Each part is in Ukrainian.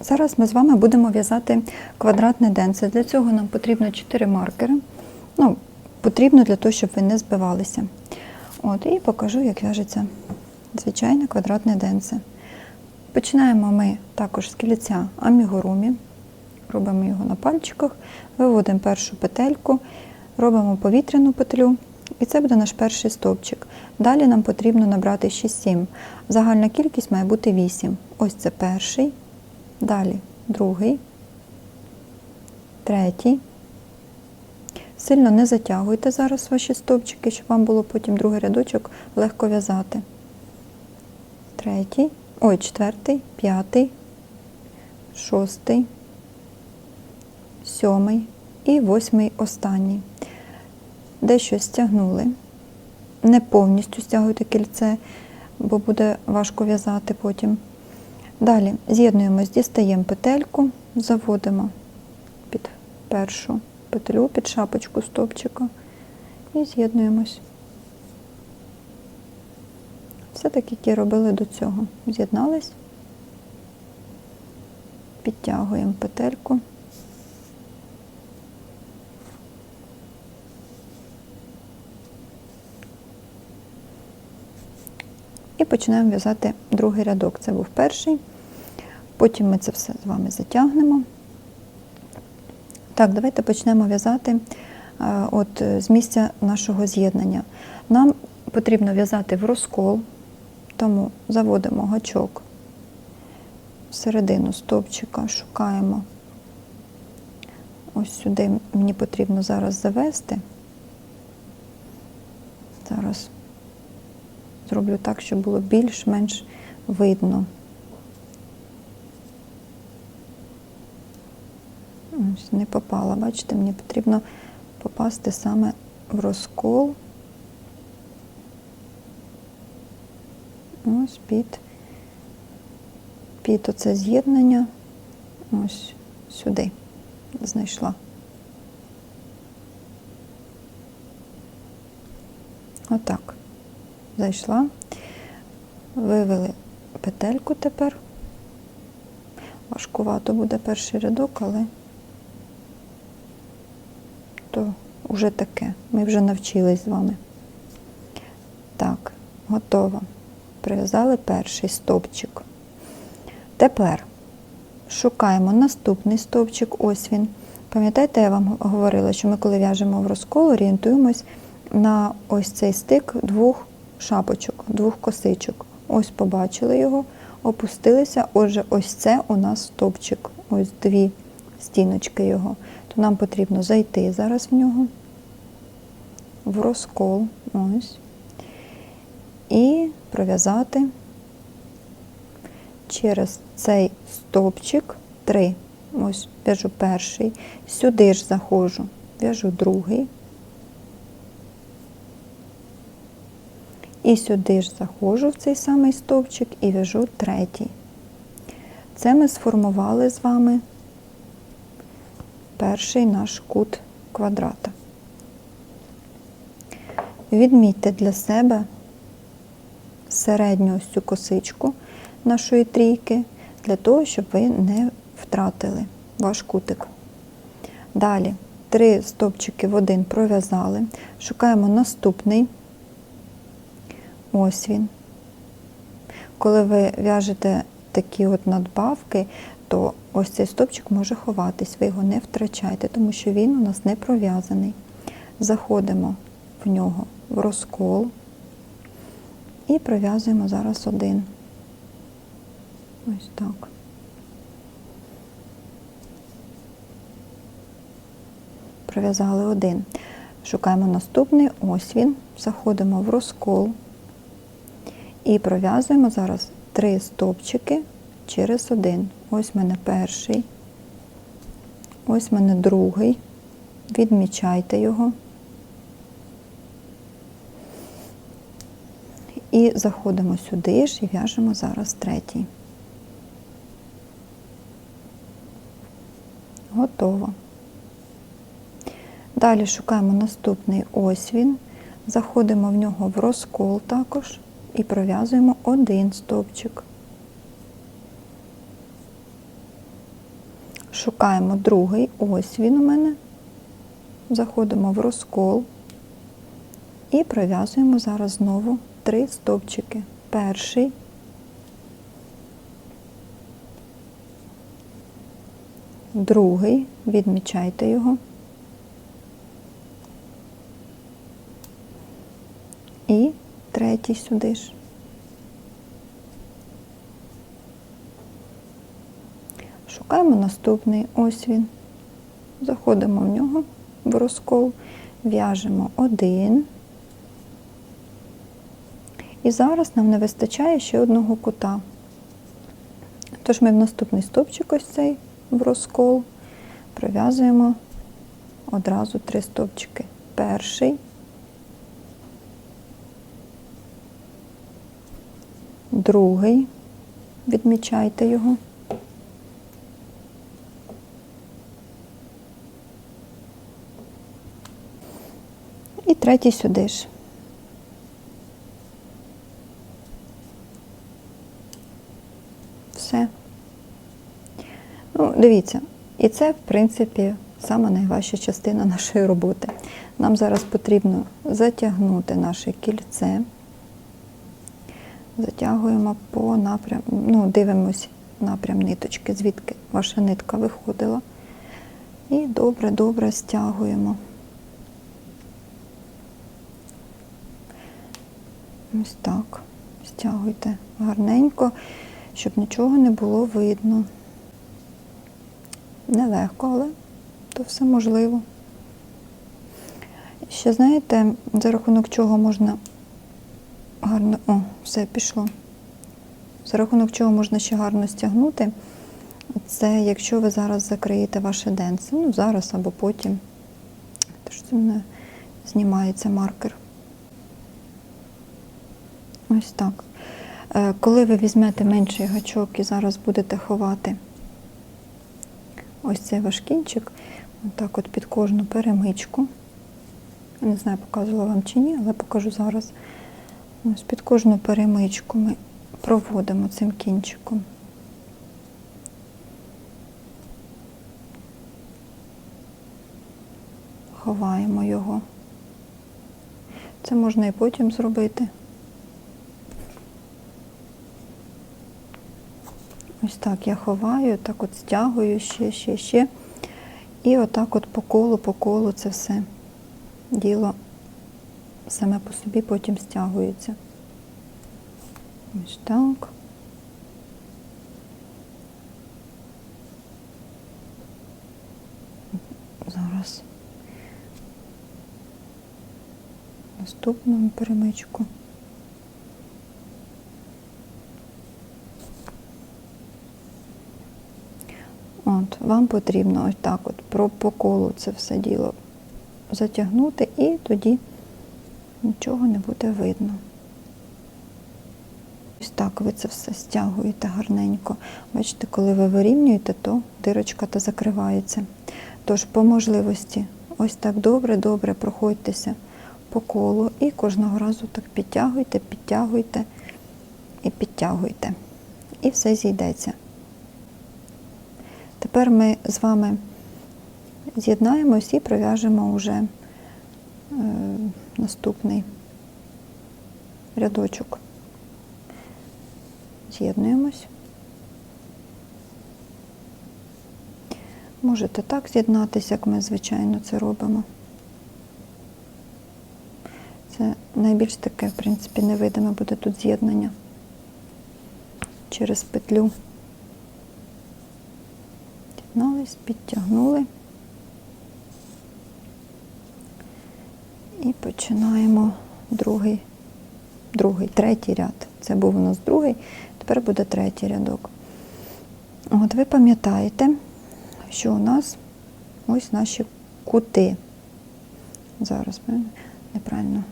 Зараз ми з вами будемо в'язати квадратне денце. Для цього нам потрібно 4 маркери. Ну, потрібно для того, щоб ви не збивалися. От, і покажу, як в'яжеться звичайне квадратне денце. Починаємо ми також з кільця амігурумі. Робимо його на пальчиках, виводимо першу петельку, робимо повітряну петлю. І це буде наш перший стовпчик. Далі нам потрібно набрати 6-7. Загальна кількість має бути 8. Ось це перший, далі другий, третій. Сильно не затягуйте зараз ваші стовпчики, щоб вам було потім другий рядочок легко в'язати. Третій, ой, четвертий, п'ятий, шостий, сьомий і восьмий останній. Дещо стягнули. Не повністю стягуйте кільце, бо буде важко в'язати потім. Далі з'єднуємось, дістаємо петельку, заводимо під першу петлю, під шапочку стовпчика і з'єднуємось. Все так, як і робили до цього. З'єднались, підтягуємо петельку. І починаємо в'язати другий рядок. Це був перший. Потім ми це все з вами затягнемо. Так, давайте почнемо в'язати е, от, з місця нашого з'єднання. Нам потрібно в'язати в розкол, тому заводимо гачок всередину стовпчика, шукаємо. Ось сюди мені потрібно зараз завести. Зараз зроблю так, щоб було більш-менш видно. Ось не попала, бачите, мені потрібно попасти саме в розкол. Ось під, під оце з'єднання. Ось сюди знайшла. Отак. Зайшла, вивели петельку тепер. Важкувато буде перший рядок, але то вже таке. Ми вже навчились з вами. Так, готово. Прив'язали перший стовпчик. Тепер шукаємо наступний стовпчик, ось він. Пам'ятаєте, я вам говорила, що ми, коли в'яжемо в розкол, орієнтуємось на ось цей стик двох шапочок, двох косичок. Ось побачили його, опустилися. Отже, ось це у нас стовпчик, ось дві стіночки його. То нам потрібно зайти зараз в нього, в розкол, ось, і пров'язати через цей стовпчик три. Ось в'яжу перший, сюди ж заходжу, в'яжу другий. І сюди ж заходжу в цей самий стовпчик і в'яжу третій. Це ми сформували з вами перший наш кут квадрата. Відмітьте для себе середню ось цю косичку нашої трійки, для того, щоб ви не втратили ваш кутик. Далі три стовпчики в один пров'язали, шукаємо наступний. Ось він. Коли ви в'яжете такі от надбавки, то ось цей стопчик може ховатись, ви його не втрачайте, тому що він у нас не пров'язаний. Заходимо в нього в розкол і пров'язуємо зараз один. Ось так. Пров'язали один. Шукаємо наступний, ось він. Заходимо в розкол. І пров'язуємо зараз три стовпчики через один. Ось в мене перший, ось в мене другий. Відмічайте його. І заходимо сюди ж і в'яжемо зараз третій. Готово. Далі шукаємо наступний ось він. Заходимо в нього в розкол також і пров'язуємо один стовпчик. Шукаємо другий, ось він у мене. Заходимо в розкол і пров'язуємо зараз знову три стовпчики. Перший, другий, відмічайте його. І третій сюди ж. Шукаємо наступний, ось він. Заходимо в нього в розкол, в'яжемо один. І зараз нам не вистачає ще одного кута. Тож ми в наступний стовпчик ось цей в розкол пров'язуємо одразу три стовпчики. Перший, другий, відмічайте його. І третій сюди ж. Все. Ну, дивіться, і це, в принципі, сама найважча частина нашої роботи. Нам зараз потрібно затягнути наше кільце. Затягуємо по напрям, ну, дивимось напрям ниточки, звідки ваша нитка виходила. І добре-добре стягуємо. Ось так. Стягуйте гарненько, щоб нічого не було видно. Нелегко, але то все можливо. Ще знаєте, за рахунок чого можна гарно. О, все пішло. За рахунок чого можна ще гарно стягнути, це якщо ви зараз закриєте ваше денце. Ну, зараз або потім. Тож це мене знімається маркер. Ось так. Е, Коли ви візьмете менший гачок і зараз будете ховати ось цей ваш кінчик, отак от під кожну перемичку. Не знаю, показувала вам чи ні, але покажу зараз. Ось під кожну перемичку ми проводимо цим кінчиком. Ховаємо його. Це можна і потім зробити. Ось так я ховаю, так от стягую ще, ще, ще. І отак от по колу, по колу це все діло саме по собі потім стягується. Ось так. Зараз наступну перемичку. От, Вам потрібно ось так от про по колу це все діло затягнути і тоді нічого не буде видно. Ось так ви це все стягуєте гарненько. Бачите, коли ви вирівнюєте, то дирочка та закривається. Тож, по можливості, ось так добре-добре проходьтеся по колу і кожного разу так підтягуйте, підтягуйте і підтягуйте. І все зійдеться. Тепер ми з вами з'єднаємось і пров'яжемо вже е, наступний рядочок. З'єднуємось. Можете так з'єднатися, як ми, звичайно, це робимо. Це найбільш таке, в принципі, невидиме буде тут з'єднання через петлю. З'єднались, підтягнули. І починаємо другий, другий, третій ряд. Це був у нас другий, тепер буде третій рядок. От ви пам'ятаєте, що у нас ось наші кути. Зараз неправильно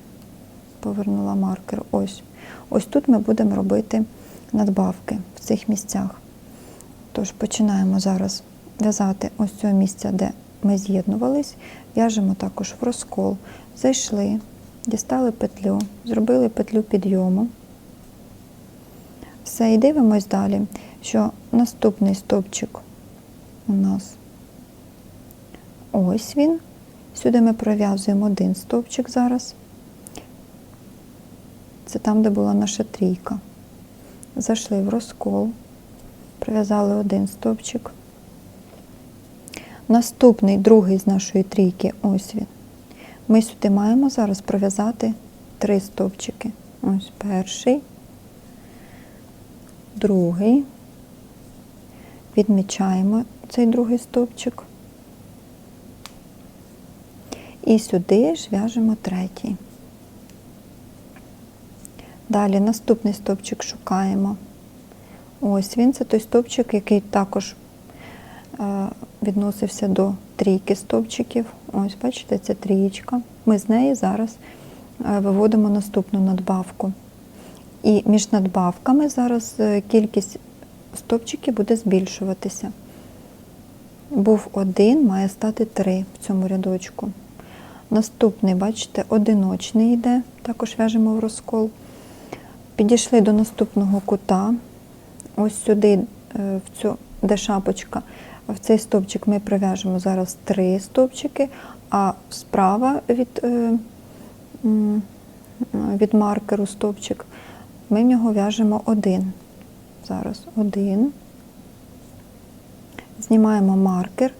повернула маркер. Ось. Ось тут ми будемо робити надбавки в цих місцях. Тож починаємо зараз в'язати ось цього місця, де ми з'єднувались, в'яжемо також в розкол, зайшли, дістали петлю, зробили петлю підйому. Все, і дивимось далі, що наступний стовпчик у нас Ось він. Сюди ми пров'язуємо один стовпчик зараз. Це там, де була наша трійка. Зайшли в розкол, пров'язали один стовпчик. Наступний, другий з нашої трійки, ось він. Ми сюди маємо зараз пров'язати три стовпчики. Ось перший, другий. Відмічаємо цей другий стовпчик. І сюди ж в'яжемо третій. Далі наступний стовпчик шукаємо. Ось він, це той стовпчик, який також відносився до трійки стовпчиків. Ось, бачите, це трієчка. Ми з неї зараз е, виводимо наступну надбавку. І між надбавками зараз е, кількість стовпчиків буде збільшуватися. Був один, має стати три в цьому рядочку. Наступний, бачите, одиночний йде, також в'яжемо в розкол. Підійшли до наступного кута. Ось сюди, е, в цю, де шапочка, в цей стовпчик ми пров'яжемо зараз три стовпчики, а справа від, е, від маркеру стовпчик ми в нього в'яжемо один. Зараз один. Знімаємо маркер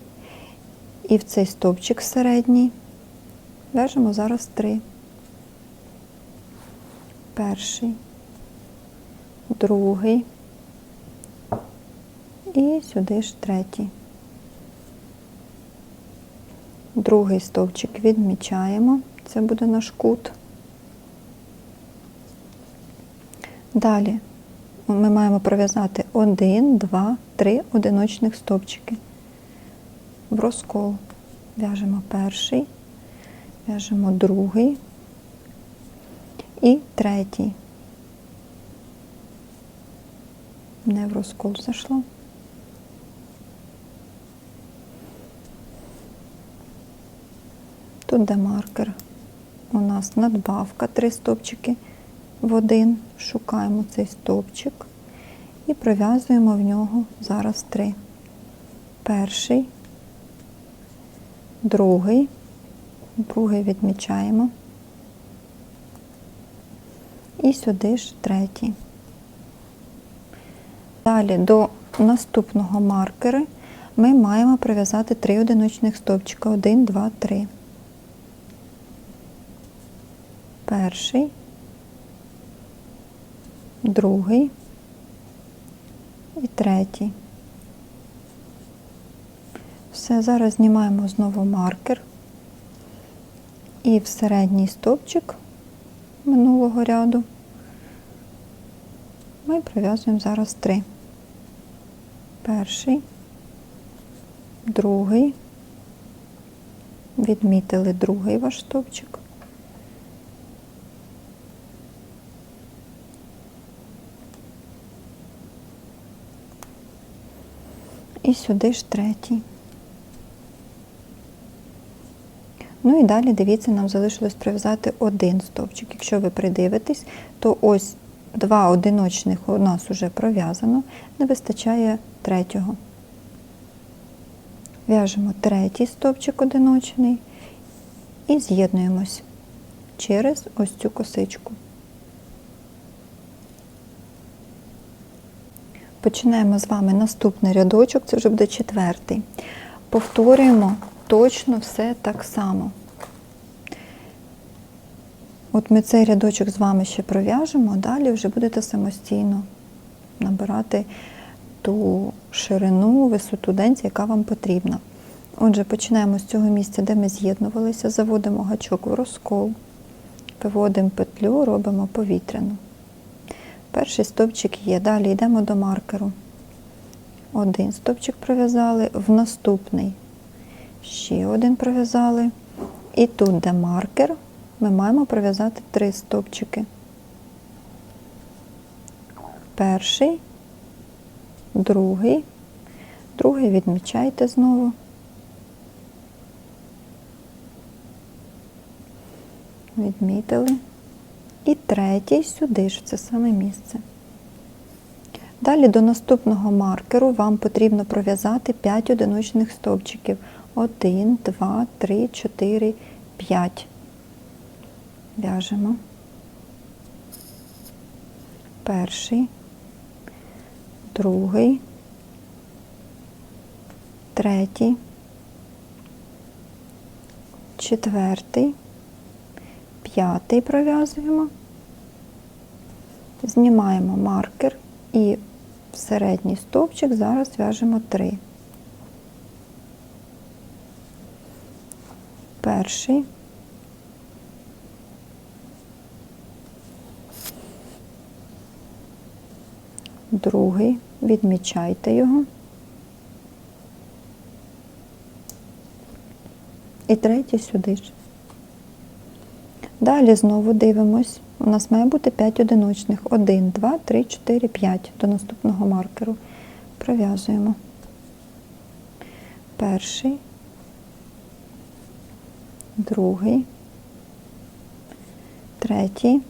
і в цей стовпчик середній в'яжемо зараз три. Перший, другий і сюди ж третій. Другий стовпчик відмічаємо, це буде наш кут. Далі ми маємо пров'язати один, два, три одиночних стовпчики. В розкол в'яжемо перший, в'яжемо другий і третій. Не в розкол зайшло. Тут де маркер. У нас надбавка, три стовпчики в один. Шукаємо цей стовпчик і пров'язуємо в нього зараз три. Перший, другий, другий відмічаємо. І сюди ж третій. Далі до наступного маркера ми маємо пров'язати три одиночних стовпчика. Один, два, три. Перший, другий і третій. Все, зараз знімаємо знову маркер і в середній стовпчик минулого ряду ми прив'язуємо зараз три. Перший, другий, відмітили другий ваш стовпчик. І сюди ж третій. Ну і далі, дивіться, нам залишилось прив'язати один стовпчик. Якщо ви придивитесь, то ось два одиночних у нас вже пров'язано, не вистачає третього. В'яжемо третій стовпчик одиночний і з'єднуємось через ось цю косичку. Починаємо з вами наступний рядочок, це вже буде четвертий. Повторюємо точно все так само. От ми цей рядочок з вами ще пров'яжемо, далі вже будете самостійно набирати ту ширину, висоту денця, яка вам потрібна. Отже, починаємо з цього місця, де ми з'єднувалися, заводимо гачок в розкол, виводимо петлю, робимо повітряну. Перший стовпчик є. Далі йдемо до маркеру. Один стовпчик пров'язали, в наступний ще один пров'язали. І тут, де маркер, ми маємо пров'язати три стовпчики. Перший, другий, другий відмічайте знову. Відмітили. І третій сюди ж, в це саме місце. Далі до наступного маркеру вам потрібно пров'язати 5 одиночних стовпчиків. 1, 2, 3, 4, 5. В'яжемо. Перший, другий, третій, четвертий, п'ятий пров'язуємо, знімаємо маркер і в середній стовпчик зараз в'яжемо три. Перший, другий, відмічайте його. І третій сюди ж. Далі знову дивимось. У нас має бути 5 одиночних. 1, 2, 3, 4, 5 до наступного маркеру. Пров'язуємо. Перший, другий, третій,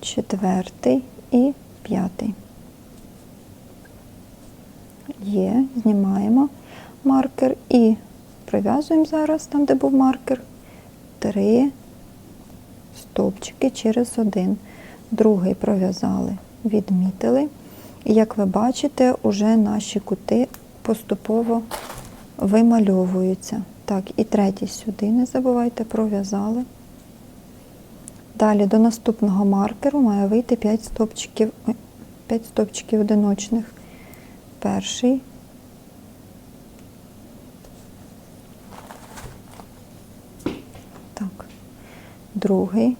четвертий і п'ятий. Є, знімаємо маркер і пров'язуємо зараз там, де був маркер, три стовпчики через один. Другий пров'язали, відмітили. І як ви бачите, уже наші кути поступово вимальовуються. Так, і третій сюди, не забувайте, пров'язали. Далі до наступного маркеру має вийти 5 стовпчиків, 5 стовпчиків одиночних. Перший, Так. Другий,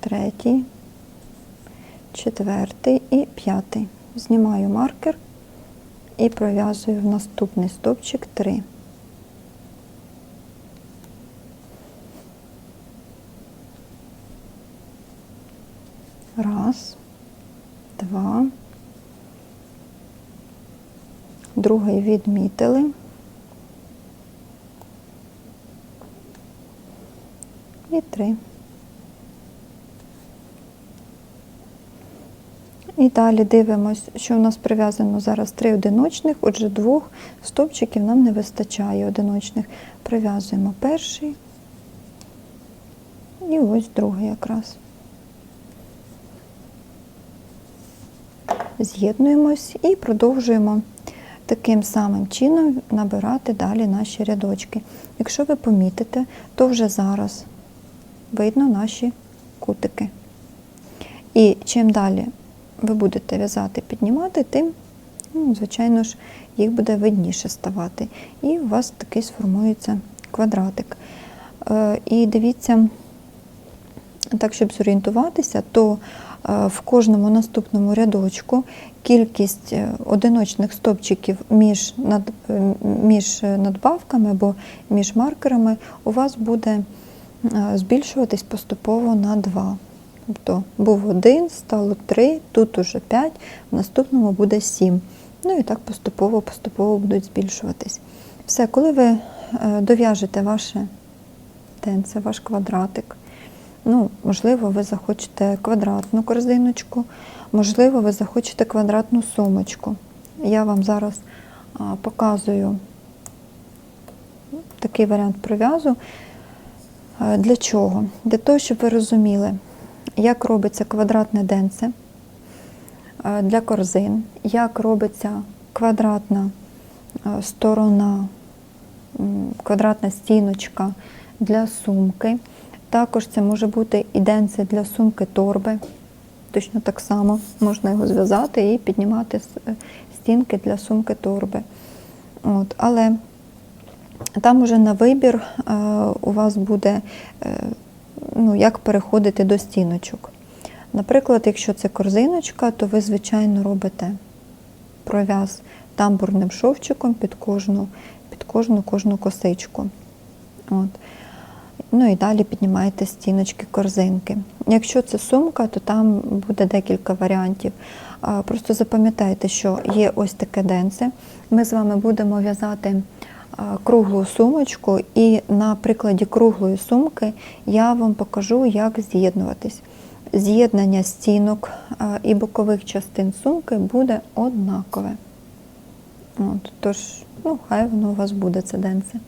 третій, четвертий і п'ятий. Знімаю маркер і пров'язую в наступний стовпчик 3. Раз, два. Другий відмітили. і 3. І далі дивимось, що у нас прив'язано зараз три одиночних, отже, двох стовпчиків нам не вистачає одиночних. Прив'язуємо перший і ось другий якраз. З'єднуємось і продовжуємо таким самим чином набирати далі наші рядочки. Якщо ви помітите, то вже зараз видно наші кутики. І чим далі ви будете в'язати, піднімати, тим, ну, звичайно ж, їх буде видніше ставати. І у вас такий сформується квадратик. Е, І дивіться, так, щоб зорієнтуватися, то е, в кожному наступному рядочку кількість е, одиночних стопчиків між, над, між надбавками або між маркерами у вас буде збільшуватись поступово на 2. Тобто був 1, стало 3, тут уже 5, в наступному буде 7. Ну і так поступово-поступово будуть збільшуватись. Все, коли ви е, дов'яжете ваше тенце, ваш квадратик, ну, можливо, ви захочете квадратну корзиночку, можливо, ви захочете квадратну сумочку. Я вам зараз показую такий варіант пров'язу. Е, Для чого? Для того, щоб ви розуміли, як робиться квадратне денце е, для корзин, як робиться квадратна е, сторона, квадратна стіночка для сумки. Також це може бути і денце для сумки торби. Точно так само можна його зв'язати і піднімати стінки для сумки торби. От. Але там уже на вибір е, у вас буде, е, ну, як переходити до стіночок. Наприклад, якщо це корзиночка, то ви, звичайно, робите пров'яз тамбурним шовчиком під кожну, під кожну, кожну косичку. От. Ну і далі піднімаєте стіночки корзинки. Якщо це сумка, то там буде декілька варіантів. Просто запам'ятайте, що є ось таке денце. Ми з вами будемо в'язати круглу сумочку, і на прикладі круглої сумки я вам покажу, як з'єднуватись. з'єднання стінок і бокових частин сумки буде однакове. От, тож, ну, хай воно у вас буде це денце.